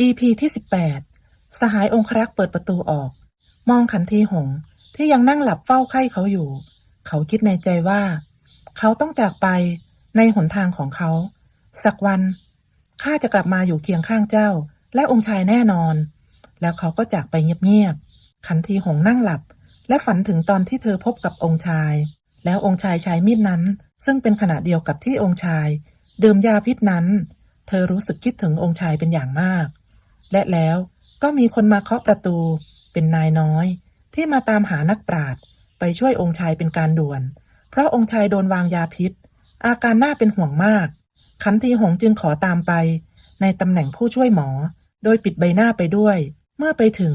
EP ที่ 18 สหายองครักษ์เปิดประตูออก มองขันทีหง ที่ยังนั่งหลับเฝ้าไข้เขาอยู่ เขาคิดในใจว่า เขาต้องจากไปในหนทางของเขา สักวันข้าจะกลับมาอยู่เคียงข้างเจ้า และองค์ชายแน่นอน แล้วเขาก็จากไปเงียบๆขันทีหงนั่งหลับ และฝันถึงตอนที่เธอพบกับองค์ชาย แล้วองค์ชายใช้มีดนั้น ซึ่งเป็นขณะเดียวกับที่องค์ชาย ดื่มยาพิษนั้น เธอรู้สึกคิดถึงองค์ชายเป็นอย่างมาก และแล้วก็มีคนมาเคาะประตู เป็นนายน้อย ที่มาตามหานักปราชญ์ไปช่วยองค์ชายเป็นการด่วน เพราะองค์ชายโดนวางยาพิษ อาการน่าเป็นห่วงมาก ขันทีหงจึงขอตามไป ในตำแหน่งผู้ช่วยหมอ โดยปิดใบหน้าไปด้วย เมื่อไปถึง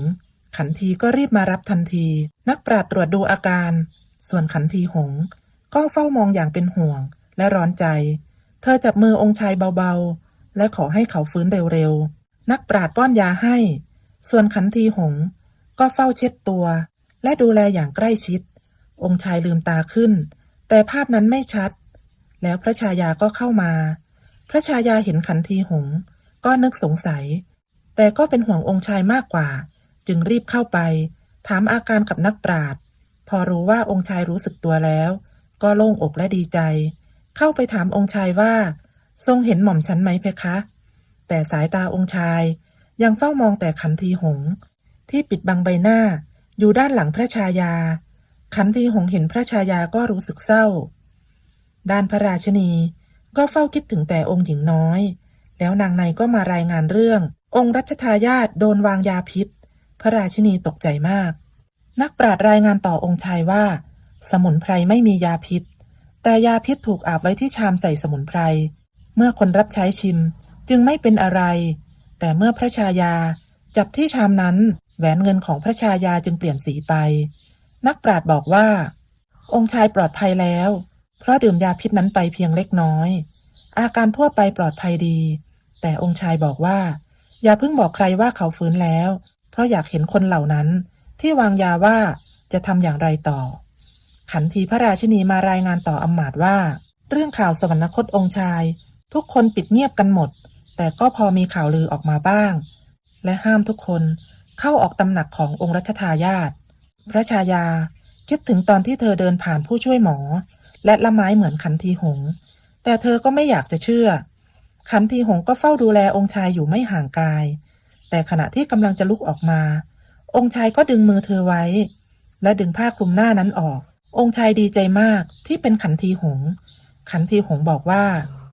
ขันทีก็รีบมารับทันที นักปราชญ์ตรวจดูอาการ ส่วนขันทีหง ก็เฝ้ามองอย่างเป็นห่วงและร้อนใจ เธอจับมือองค์ชายเบาๆ และขอให้เขาฟื้นเร็วๆ นักปราชญ์ป้อนยาให้ ส่วนขันทีหง ก็เฝ้าเช็ดตัว และดูแลอย่างใกล้ชิด องค์ชายลืมตาขึ้น แต่ภาพนั้นไม่ชัด แล้วพระชายาก็เข้ามา พระชายาเห็นขันทีหง ก็นึกสงสัย แต่ก็เป็นห่วงองค์ชายมากกว่า จึงรีบเข้าไป ถามอาการกับนักปราชญ์พอรู้ว่าองค์ชายรู้สึกตัวแล้ว ก็โล่งอกและดีใจ เข้าไปถามองค์ชายว่า ทรงเห็นหม่อมฉันไหมเพคะ แต่สายตาองค์ชาย ยังเฝ้ามองแต่ขันทีหงส์ที่ปิดบังใบหน้าอยู่ด้านหลังพระชายา ขันทีหงส์เห็นพระชายาก็รู้สึกเศร้า ด้านพระราชนีก็เฝ้าคิดถึงแต่องค์หญิงน้อย แล้วนางในก็มารายงานเรื่อง องค์รัชทายาทโดนวางยาพิษ พระราชนีตกใจมาก นักปราชญ์รายงานต่อองค์ชายว่า สมุนไพรไม่มียาพิษ แต่ยาพิษถูกอาบไว้ที่ชามใส่สมุนไพร เมื่อคนรับใช้ชิม จึงไม่เป็นอะไร แต่เมื่อพระชายาจับที่ชามนั้น แหวนเงินของพระชายาจึงเปลี่ยนสีไป นักปราชญ์บอกว่า องค์ชายปลอดภัยแล้ว เพราะดื่มยาพิษนั้นไปเพียงเล็กน้อย อาการทั่วไปปลอดภัยดี แต่องค์ชายบอกว่า อย่าเพิ่งบอกใครว่าเขาฟื้นแล้ว เพราะอยากเห็นคนเหล่านั้น ที่วางยาว่าจะทำอย่างไรต่อ ขันทีพระราชินีมารายงานต่ออำมาตย์ว่า เรื่องข่าวสวรรคตองค์ชาย ทุกคนปิดเงียบกันหมด แต่ก็พอมีข่าวลือออกมาบ้าง และห้ามทุกคนเข้าออกตำหนักขององค์รัชทายาทพระชายาคิดถึงตอนที่เธอเดินผ่านผู้ช่วยหมอ และละไม้เหมือนขันทีหง แต่เธอก็ไม่อยากจะเชื่อ ขันทีหงก็เฝ้าดูแลองค์ชายอยู่ไม่ห่างกาย แต่ขณะที่กำลังจะลุกออกมา องค์ชายก็ดึงมือเธอไว้ และดึงผ้าคลุมหน้านั้นออก องค์ชายดีใจมากที่เป็นขันทีหง ขันทีหงบอกว่า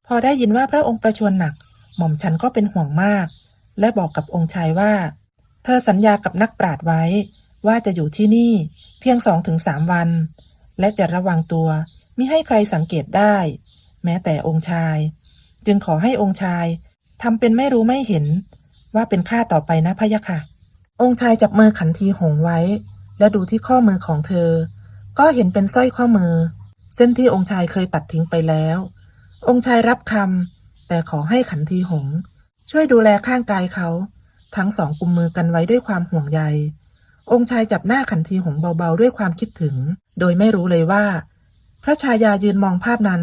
พอได้ยินว่าพระองค์ประชวรหนัก หม่อมฉันก็เป็นห่วงมาก และบอกกับองค์ชายว่า เธอสัญญากับนักปราชญ์ไว้ ว่าจะอยู่ที่นี่เพียงสองถึงสามวัน และจะระวังตัวมิให้ใครสังเกตได้ แม้แต่องค์ชาย จึงขอให้องค์ชายทำเป็นไม่รู้ไม่เห็น ว่าเป็นข้าต่อไปนะพะยะค่ะ องค์ชายจับมือขันทีหงไว้ และดูที่ข้อมือของเธอ ก็เห็นเป็นสร้อยข้อมือ เส้นที่องค์ชายเคยตัดทิ้งไปแล้ว องค์ชายรับคำ แต่ขอให้ขันทีหง ช่วยดูแลข้างกายเขา ทั้งสองกุมมือกันไว้ด้วยความห่วงใย องค์ชายจับหน้าขันทีหงเบาๆด้วยความคิดถึง โดยไม่รู้เลยว่า พระชายายืนมองภาพนั้น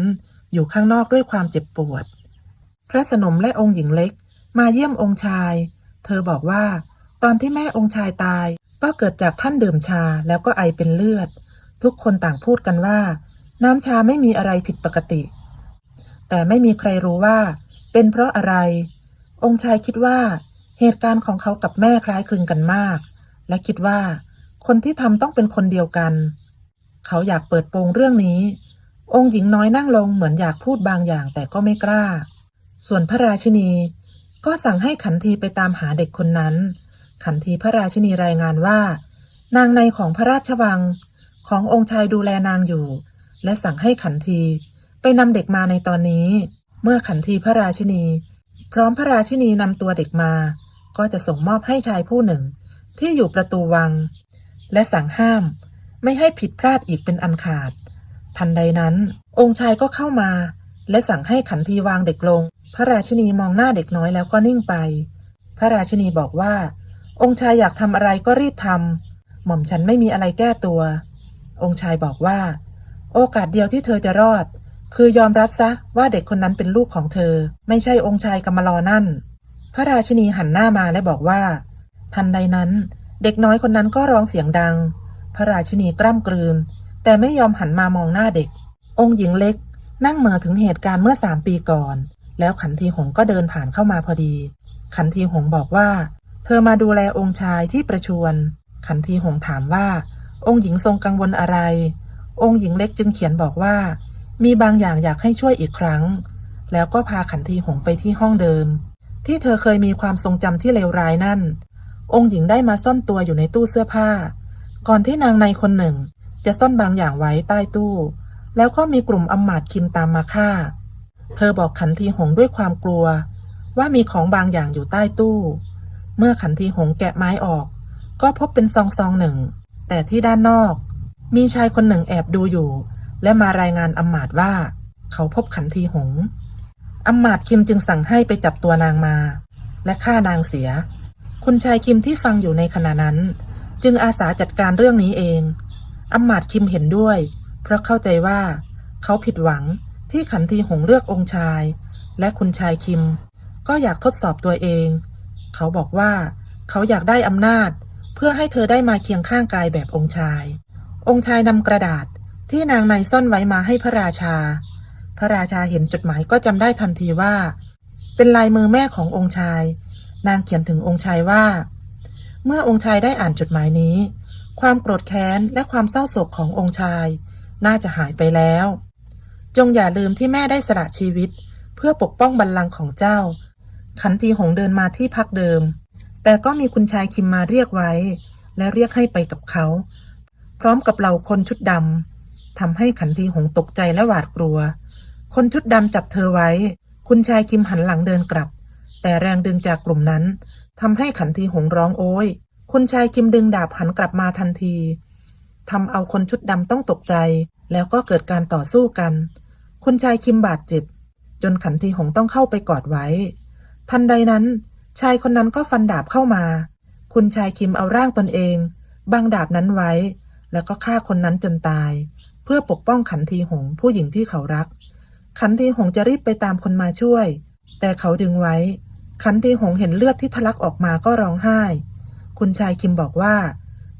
อยู่ข้างนอกด้วยความเจ็บปวด พระสนมและองค์หญิงเล็ก มาเยี่ยมองค์ชาย เธอบอกว่า ตอนที่แม่องค์ชายตาย ก็เกิดจากท่านดื่มชาแล้วก็ไอเป็นเลือด ทุกคนต่างพูดกันว่า น้ำชาไม่มีอะไรผิดปกติ แต่ไม่มีใครรู้ว่า เป็นเพราะอะไร องค์ชายคิดว่าเหตุการณ์ของเขากับแม่คล้ายคลึงกันมาก และคิดว่า คนที่ทำต้องเป็นคนเดียวกัน เขาอยากเปิดโปงเรื่องนี้ องค์หญิงน้อยนั่งลงเหมือนอยากพูดบางอย่างแต่ก็ไม่กล้า ส่วนพระราชินี ก็สั่งให้ขันทีไปตามหาเด็กคนนั้น ขันทีพระราชินีรายงานว่า นางในของพระราชวัง ขององค์ชายดูแลนางอยู่ และสั่งให้ขันที ไปนำเด็กมาในตอนนี้ เมื่อขันทีพระราชินี พร้อมพระราชินีนำตัวเด็กมา ก็จะส่งมอบให้ชายผู้หนึ่ง ที่อยู่ประตูวัง และสั่งห้าม ไม่ให้ผิดพลาดอีกเป็นอันขาด ทันใดนั้น องค์ชายก็เข้ามา และสั่งให้ขันทีวางเด็กลง พระราชินีมองหน้าเด็กน้อยแล้วก็นิ่งไป พระราชินีบอกว่า องค์ชายอยากทำอะไรก็รีบทำหม่อมฉันไม่มีอะไรแก้ตัว องค์ชายบอกว่า โอกาสเดียวที่เธอจะรอด คือยอมรับซะว่าเด็กคนนั้นเป็นลูกของเธอ ไม่ใช่องค์ชายกำมารอนั่น พระราชินีหันหน้ามาและบอกว่า ทันใดนั้น เด็กน้อยคนนั้นก็ร้องเสียงดัง พระราชินีกล้ำกลืน แต่ไม่ยอมหันมามองหน้าเด็ก องค์หญิงเล็ก นั่งเม่อถึงเหตุการณ์เมื่อสามปีก่อน แล้วขันทีหงก็เดินผ่านเข้ามาพอดี ขันทีหงบอกว่า เธอมาดูแลองค์ชายที่ประชวรขันทีหงถามว่า องค์หญิงทรงกังวลอะไร องค์หญิงเล็กจึงเขียนบอกว่า มีบางอย่างอยากให้ช่วยอีกครั้ง แล้วก็พาขันทีหงไปที่ห้องเดิม ที่เธอเคยมีความทรงจำที่เลวร้ายนั่น องค์หญิงได้มาซ่อนตัวอยู่ในตู้เสื้อผ้า ก่อนที่นางในคนหนึ่ง จะซ่อนบางอย่างไว้ใต้ตู้ แล้วก็มีกลุ่มอำมาตย์คิมตามมาฆ่า เธอบอกขันทีหงด้วยความกลัว ว่ามีของบางอย่างอยู่ใต้ตู้ เมื่อขันทีหงแกะไม้ออก ก็พบเป็นซองซองหนึ่ง แต่ที่ด้านนอก มีชายคนหนึ่งแอบดูอยู่ และมารายงานอำมาตย์ว่า เขาพบขันทีหงอำมาตย์คิมจึงสั่งให้ไปจับตัวนางมา และฆ่านางเสีย คุณชายคิมที่ฟังอยู่ในขณะนั้น จึงอาสาจัดการเรื่องนี้เองอำมาตย์คิมเห็นด้วย เพราะเข้าใจว่า เขาผิดหวังที่ขันทีหงเลือกองค์ชาย และคุณชายคิม ก็อยากทดสอบตัวเอง เขาบอกว่า เขาอยากได้อำนาจ เพื่อให้เธอได้มาเคียงข้างกายแบบองค์ชาย องค์ชายนำกระดาษ ที่นางในซ่อนไว้มาให้พระราชา พระราชาเห็นจดหมายก็จำได้ทันทีว่า เป็นลายมือแม่ขององค์ชาย นางเขียนถึงองค์ชายว่า เมื่อองค์ชายได้อ่านจดหมายนี้ ความโกรธแค้นและความเศร้าโศกขององค์ชาย น่าจะหายไปแล้ว จงอย่าลืมที่แม่ได้สละชีวิต เพื่อปกป้องบัลลังก์ของเจ้า ขันทีหงเดินมาที่พักเดิม แต่ก็มีคุณชายคิมมาเรียกไว้ และเรียกให้ไปกับเขา พร้อมกับเหล่าคนชุดดำ ทำให้ขันทีหงตกใจและหวาดกลัว คนชุดดำจับเธอไว้ คุณชายคิมหันหลังเดินกลับ แต่แรงดึงจากกลุ่มนั้นทำให้ขันทีหงร้องโอยคุณชายคิมดึงดาบหันกลับมาทันทีทำเอาคนชุดดำต้องตกใจ แล้วก็เกิดการต่อสู้กัน คุณชายคิมบาดเจ็บ จนขันทีหงต้องเข้าไปกอดไว้ ทันใดนั้น ชายคนนั้นก็ฟันดาบเข้ามา คุณชายคิมเอาร่างตนเองบังดาบนั้นไว้ แล้วก็ฆ่าคนนั้นจนตาย เพื่อปกป้องขันทีหงผู้หญิงที่เขารัก ขันทีหงจะรีบไปตามคนมาช่วย แต่เขาดึงไว้ ขันทีหงเห็นเลือดที่ทะลักออกมาก็ร้องไห้ คุณชายคิมบอกว่า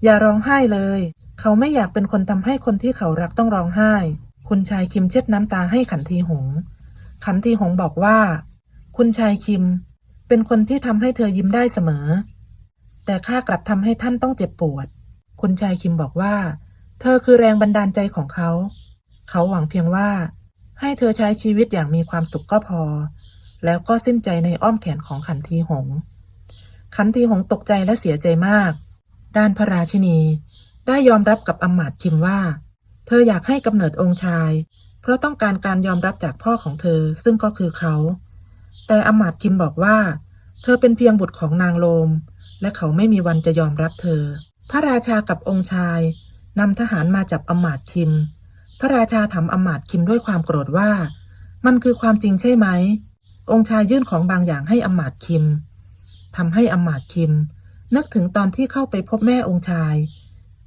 อย่าร้องไห้เลย เขาไม่อยากเป็นคนทำให้คนที่เขารักต้องร้องไห้ คุณชายคิมเช็ดน้ำตาให้ขันทีหง ขันทีหงบอกว่า คุณชายคิม เป็นคนที่ทำให้เธอยิ้มได้เสมอ แต่ข้ากลับทำให้ท่านต้องเจ็บปวด คุณชายคิมบอกว่า เธอคือแรงบันดาลใจของเขา เขาหวังเพียงว่า ให้เธอใช้ชีวิตอย่างมีความสุขก็พอ แล้วก็สิ้นใจในอ้อมแขนของขันทีหง ขันทีหงตกใจและเสียใจมาก ด้านพระราชินี ได้ยอมรับกับอมาตย์คิมว่า เธออยากให้กำเนิดองค์ชาย เพราะต้องการการยอมรับจากพ่อของเธอซึ่งก็คือเขา แต่อำมาตย์คิมบอกว่า เธอเป็นเพียงบุตรของนางโลม และเขาไม่มีวันจะยอมรับเธอ พระราชากับองค์ชาย นำทหารมาจับอมาตคิม พระราชาถามอมาตคิมด้วยความโกรธว่า มันคือความจริงใช่ไหม องค์ชายยื่นของบางอย่างให้อมาตคิมทำให้อมาตคิม นึกถึงตอนที่เข้าไปพบแม่องค์ชาย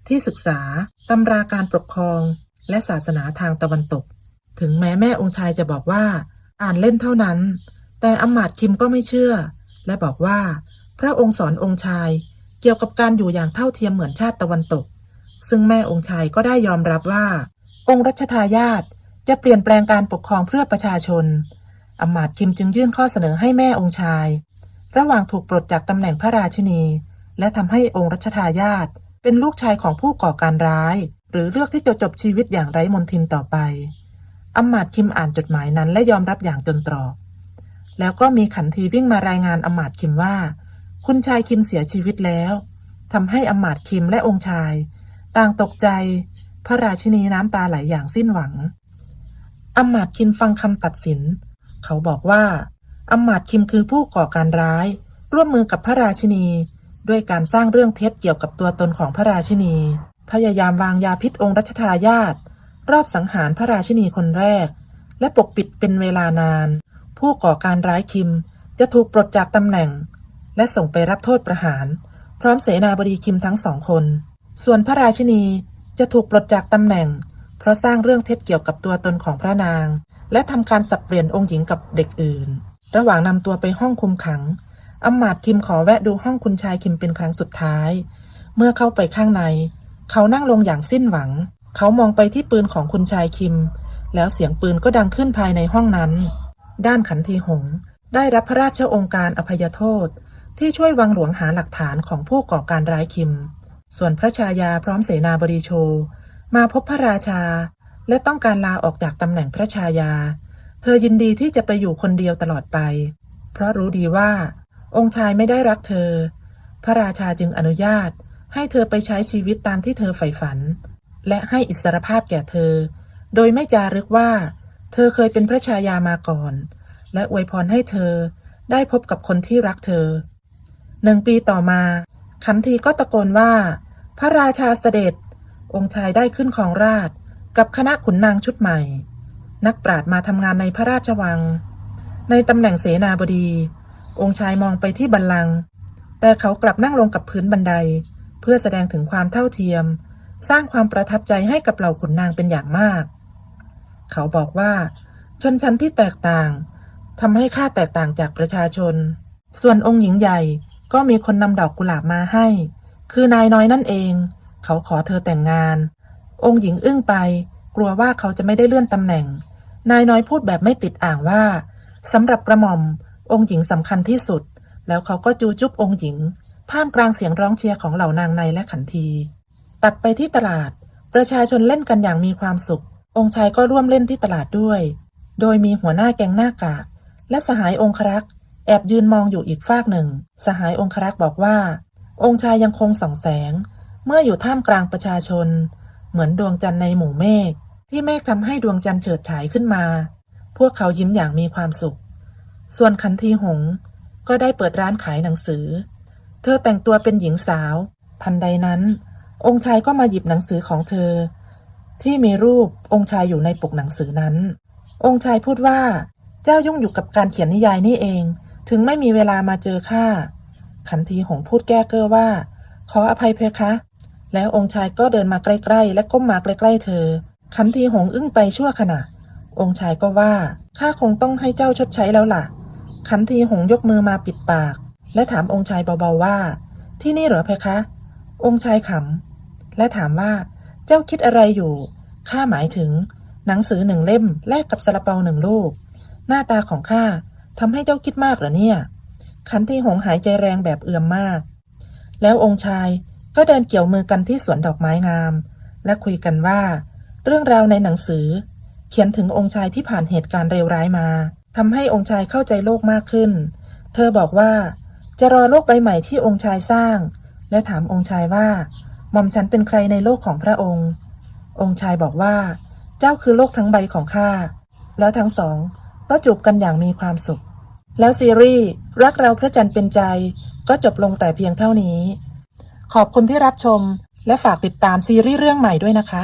ที่ศึกษาตำราการปกครอง และศาสนาทางตะวันตก ถึงแม้แม่องค์ชายจะบอกว่า อ่านเล่นเท่านั้น แต่อมาตคิมก็ไม่เชื่อ และบอกว่า พระองค์สอนองค์ชายเกี่ยวกับการอยู่อย่างเท่าเทียมเหมือนชาติตะวันตก ซึ่งแม่องค์ชายก็ได้ยอมรับว่า องค์รัชทายาทจะเปลี่ยนแปลงการปกครองเพื่อประชาชนอมาตย์คิมจึงยื่นข้อเสนอให้แม่องค์ชาย ระหว่างถูกปลดจากตำแหน่งพระราชินี และทำให้องค์รัชทายาทเป็นลูกชายของผู้ก่อการร้าย หรือเลือกที่จะจบชีวิตอย่างไร้มนทินต่อไปอมาตย์คิมอ่านจดหมายนั้นและยอมรับอย่างจนตรอก แล้วก็มีขันทีวิ่งมารายงานอมาตย์คิมว่า คุณชายคิมเสียชีวิตแล้วทำให้อมาตย์คิมและองค์ชาย ต่างตกใจ พระราชินีน้ำตาไหลอย่างสิ้นหวังอำมาตย์คิมฟังคำตัดสิน เขาบอกว่าอำมาตย์คิมคือผู้ก่อการร้าย ร่วมมือกับพระราชินี ด้วยการสร้างเรื่องเท็จเกี่ยวกับตัวตนของพระราชินี พยายามวางยาพิษองค์รัชทายาทรอบสังหารพระราชินีคนแรก และปกปิดเป็นเวลานาน ผู้ก่อการร้ายคิมจะถูกปลดจากตำแหน่ง และส่งไปรับโทษประหาร พร้อมเสนาบดีคิมทั้งสองคน ส่วนพระราชินีจะถูกปลดจากตำแหน่ง เพราะสร้างเรื่องเท็จเกี่ยวกับตัวตนของพระนาง และทำการสับเปลี่ยนองค์หญิงกับเด็กอื่น ระหว่างนำตัวไปห้องคุมขังอำมาตย์คิมขอแวะดูห้องคุณชายคิมเป็นครั้งสุดท้าย เมื่อเข้าไปข้างใน เขานั่งลงอย่างสิ้นหวัง เขามองไปที่ปืนของคุณชายคิม แล้วเสียงปืนก็ดังขึ้นภายในห้องนั้น ด้านขันทีหง ได้รับพระราชองค์การอภัยโทษ ที่ช่วยวังหลวงหาหลักฐานของผู้ก่อการร้ายคิม ส่วนพระชายาพร้อมเสนาบดีโช มาพบพระราชา และต้องการลาออกจากตำแหน่งพระชายา เธอยินดีที่จะไปอยู่คนเดียวตลอดไป เพราะรู้ดีว่า องค์ชายไม่ได้รักเธอ พระราชาจึงอนุญาตให้เธอไปใช้ชีวิตตามที่เธอใฝ่ฝัน และให้อิสรภาพแก่เธอ โดยไม่จารึกว่า เธอเคยเป็นพระชายามาก่อน และอวยพรให้เธอได้พบกับคนที่รักเธอหนึ่งปีต่อมา ขันทีก็ตะโกนว่า พระราชาเสด็จ องค์ชายได้ขึ้นของราชกับคณะขุนนางชุดใหม่ นักปราชญ์มาทำงานในพระราชวัง ในตำแหน่งเสนาบดี องค์ชายมองไปที่บัลลังก์แต่เขากลับนั่งลงกับพื้นบันได เพื่อแสดงถึงความเท่าเทียม สร้างความประทับใจให้กับเหล่าขุนนางเป็นอย่างมาก เขาบอกว่า ชนชั้นที่แตกต่างทำให้ข้าแตกต่างจากประชาชน ส่วนองค์หญิงใหญ่ ก็มีคนนำดอกกุหลาบมาให้ คือนายน้อยนั่นเอง เขาขอเธอแต่งงาน องค์หญิงอึ้งไป กลัวว่าเขาจะไม่ได้เลื่อนตำแหน่ง นายน้อยพูดแบบไม่ติดอ่างว่าสำหรับกระหม่อม องค์หญิงสำคัญที่สุด แล้วเขาก็จูจุบองค์หญิง ท่ามกลางเสียงร้องเชียร์ของเหล่านางในและขันที ตัดไปที่ตลาด ประชาชนเล่นกันอย่างมีความสุข องค์ชายก็ร่วมเล่นที่ตลาดด้วย โดยมีหัวหน้าแก๊งหน้ากากและสหายองครักษ์ แอบยืนมองอยู่อีกฟากหนึ่ง สหายองครักษ์บอกว่า องค์ชายยังคงส่องแสง เมื่ออยู่ท่ามกลางประชาชน เหมือนดวงจันทร์ในหมู่เมฆที่เมฆทำให้ดวงจันทร์เฉิดฉายขึ้นมา พวกเขายิ้มอย่างมีความสุข ส่วนขันทีหง ก็ได้เปิดร้านขายหนังสือ เธอแต่งตัวเป็นหญิงสาว ทันใดนั้น องค์ชายก็มาหยิบหนังสือของเธอ ที่มีรูปองค์ชายอยู่ในปกหนังสือนั้น องค์ชายพูดว่า เจ้ายุ่งอยู่กับการเขียนนิยายนี่เอง ถึงไม่มีเวลามาเจอข้าขันทีหงพูดแก้เก้อว่า ขออภัยเพคะ แล้วองค์ชายก็เดินมาใกล้ๆ และก้มมาใกล้ๆเธอ ขันทีหงอึ้งไปชั่วขณะ องค์ชายก็ว่าข้าคงต้องให้เจ้าชดใช้แล้วล่ะ ขันทีหงยกมือมาปิดปาก และถามองค์ชายเบาๆว่า ที่นี่เหรอเพคะ องค์ชายขำและถามว่า เจ้าคิดอะไรอยู่ข้าหมายถึง หนังสือหนึ่งเล่มแลกกับซาลาเปาหนึ่งลูก หน้าตาของข้า ทำให้เจ้าคิดมากเหรอเนี่ย ขันทีหงหายใจแรงแบบเอื่อมมาก แล้วองค์ชายก็เดินเกี่ยวมือกันที่สวนดอกไม้งาม และคุยกันว่า เรื่องราวในหนังสือ เขียนถึงองค์ชายที่ผ่านเหตุการณ์เลวร้ายมาทำให้องค์ชายเข้าใจโลกมากขึ้น เธอบอกว่า จะรอโลกใบใหม่ที่องค์ชายสร้าง และถามองค์ชายว่าหม่อมฉันเป็นใครในโลกของพระองค์ องค์ชายบอกว่า เจ้าคือโลกทั้งใบของข้า แล้วทั้งสองก็จูบกันอย่างมีความสุข แล้วซีรีส์รักเราพระจันทร์เป็นใจ ก็จบลงแต่เพียงเท่านี้ ขอบคุณที่รับชมและฝากติดตามซีรีส์เรื่องใหม่ด้วยนะคะ